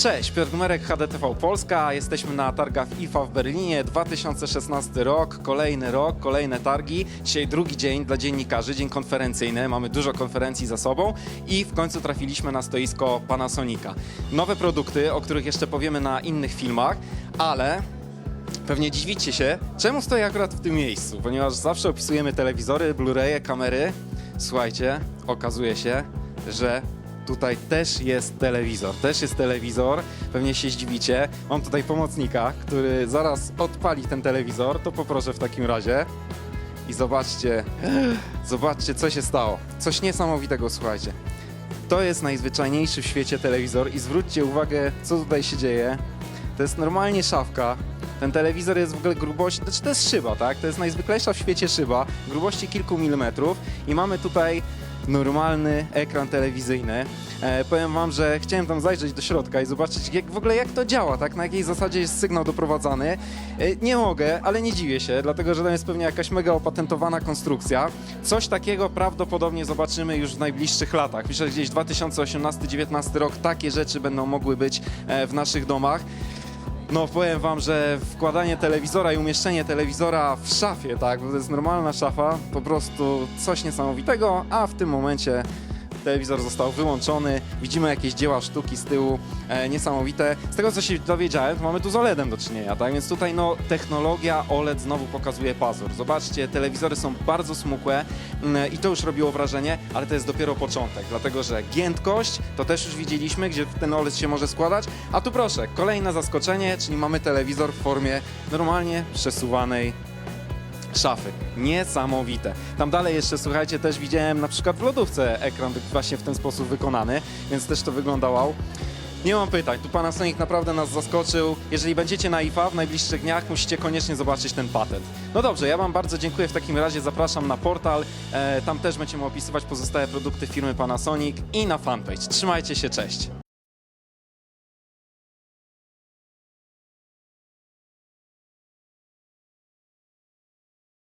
Cześć, Piotr Numerek, HDTV Polska. Jesteśmy na targach IFA w Berlinie. 2016 rok, kolejny rok, kolejne targi. Dzisiaj drugi dzień dla dziennikarzy, dzień konferencyjny. Mamy dużo konferencji za sobą i w końcu trafiliśmy na stoisko Panasonica. Nowe produkty, o których jeszcze powiemy na innych filmach, ale Pewnie dziwicie się, czemu stoję akurat w tym miejscu, ponieważ zawsze opisujemy telewizory, Blu-raye, kamery. Słuchajcie, okazuje się, że tutaj też jest telewizor. Też jest telewizor, pewnie się zdziwicie. Mam tutaj pomocnika, który zaraz odpali ten telewizor, to poproszę w takim razie. I zobaczcie, zobaczcie co się stało. Coś niesamowitego, słuchajcie. To jest najzwyczajniejszy w świecie telewizor i zwróćcie uwagę, co tutaj się dzieje. To jest normalnie szafka. Ten telewizor jest w ogóle grubości, znaczy to jest szyba, tak? To jest najzwyklejsza w świecie szyba, grubości kilku milimetrów i mamy tutaj normalny ekran telewizyjny. E, powiem wam, że chciałem tam zajrzeć do środka i zobaczyć jak, w ogóle jak to działa, tak? Na jakiej zasadzie jest sygnał doprowadzany. E, nie mogę, ale nie dziwię się, dlatego że tam jest pewnie jakaś mega opatentowana konstrukcja. Coś takiego prawdopodobnie zobaczymy już w najbliższych latach. Myślę, że gdzieś 2018-2019 rok takie rzeczy będą mogły być e, w naszych domach. No powiem wam, że wkładanie telewizora i umieszczenie telewizora w szafie, tak, bo to jest normalna szafa, po prostu coś niesamowitego, a w tym momencie telewizor został wyłączony, widzimy jakieś dzieła sztuki z tyłu, e, niesamowite. Z tego co się dowiedziałem, to mamy tu z OLEDem do czynienia, tak, więc tutaj no technologia OLED znowu pokazuje pazur. Zobaczcie, telewizory są bardzo smukłe mm, i to już robiło wrażenie, ale to jest dopiero początek, dlatego że giętkość to też już widzieliśmy, gdzie ten OLED się może składać, a tu proszę, kolejne zaskoczenie, czyli mamy telewizor w formie normalnie przesuwanej szafy. Niesamowite. Tam dalej jeszcze, słuchajcie, też widziałem na przykład w lodówce ekran właśnie w ten sposób wykonany, więc też to wygląda wow. Nie mam pytań, tu Panasonic naprawdę nas zaskoczył. Jeżeli będziecie na IFA w najbliższych dniach, musicie koniecznie zobaczyć ten patent. No dobrze, ja wam bardzo dziękuję w takim razie, zapraszam na portal, e, tam też będziemy opisywać pozostałe produkty firmy Panasonic i na fanpage. Trzymajcie się, cześć!